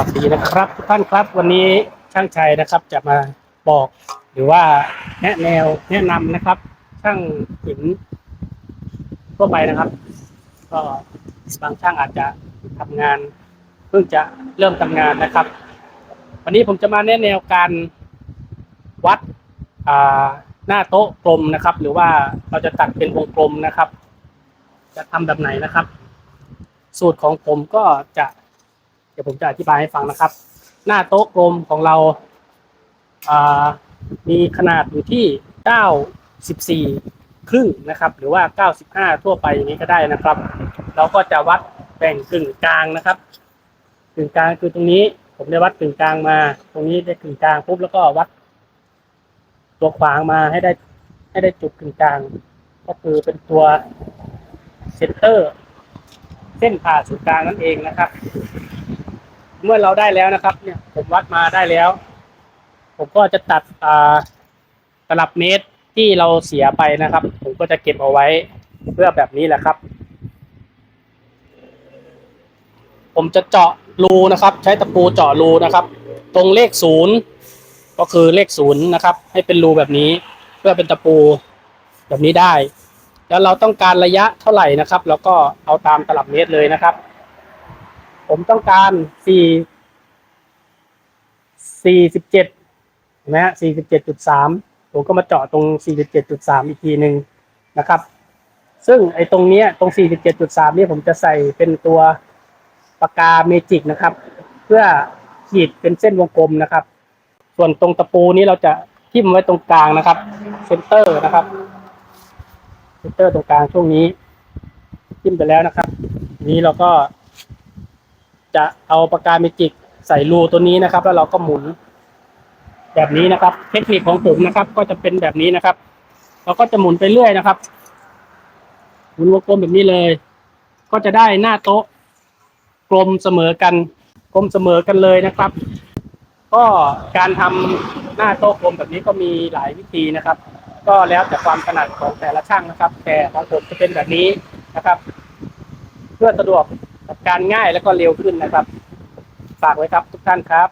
วัสดีนะครับ ทุกท่านครับวันนี้ช่างชัยนะครับจะมาบอกหรือว่าแนะแนวแนะนำนะครับ ช่างหินทั่วไปนะครับ ก็บางช่างอาจจะทำงาน เพิ่งจะเริ่มทำงานนะครับ วันนี้ผมจะมาแนะแนวการวัดหน้าโต๊ะกลมนะครับ หรือว่าเราจะตัดเป็นวงกลมนะครับ จะทำแบบไหนนะครับ สูตรของผมก็จะ ดี๋ยวผมจะอธิบายให้ฟังนะครับ หน้าโต๊ะกลมของเราามีขนาดอยู่ที่ 94 ครึ่งนะครับ หรือว่า 95 ทั่วไปอย่างนี้ก็ได้นะครับ เราก็จะวัดแบ่งกึ่งกลางนะครับกึ่งกลางคือตรงนี้ ผมได้วัดกึ่งกลางมา ตรงนี้ได้กึ่งกลางปุ๊บแล้วก็วัด ตัวขวางมาให้ได้ให้ได้จุดกึ่งกลาง ก็คือเป็นตัวเซนเตอร์ เส้นผ่าศูนย์กลางนั่นเองนะครับ เมื่อเราได้แล้วนะครับ เนี่ยผมวัดมาได้แล้ว ผมก็จะตัดอ่าตลับเมตรที่เราเสียไปนะครับ ผมก็จะเก็บเอาไว้เพื่อแบบนี้แหละครับ ผมจะเจาะรูนะครับ ใช้ตะปูเจาะรูนะครับ ตรงเลขศูนย์ก็คือเลขศูนย์นะครับ ให้เป็นรูแบบนี้เพื่อเป็นตะปูแบบนี้ได้ แล้วเราต้องการระยะเท่าไหร่นะครับ แล้วก็เอาตามตลับเมตรเลยนะครับ ผมต้องการสี่สี่สิบเจ็ดนะฮะสี่สิบเจ็ดจุดสามผมก็มาเจาะตรงสี่สิบเจ็ดจุดสามอีกทีหนึ่งนะครับ ซึ่งไอ้ตรงเนี้ยตรงสี่สิบเจ็ดจุดสามนี่ผมจะใส่เป็นตัวปากกาเมจิกนะครับ เพื่อขีดเป็นเส้นวงกลมนะครับ ส่วนตรงตะปูนี้เราจะทิ่มไว้ตรงกลางนะครับเซนเตอร์นะครับเซนเตอร์ตรงกลางช่วงนี้จิ้มไปแล้วนะครับ นี้เราก็ จะเอาปากกาเมจิกใส่รูตัวนี้นะครับ แล้วเราก็หมุน แบบนี้นะครับ เทคนิคของผมนะครับ ก็จะเป็นแบบนี้นะครับ เราก็จะหมุนไปเรื่อยนะครับ หมุนวงกลมแบบนี้เลย ก็จะได้หน้าโต๊ะ กลมเสมอกัน กลมเสมอกันเลยนะครับ ก็การทำหน้าโต๊ะกลมแบบนี้ก็มีหลายวิธีนะครับ ก็แล้วแต่ความถนัดของแต่ละช่างนะครับ แต่ของผมจะเป็นแบบนี้นะครับ เพื่อสะดวก กับการง่ายแล้วก็เร็วขึ้นนะครับ ฝากไว้ครับทุกท่านครับ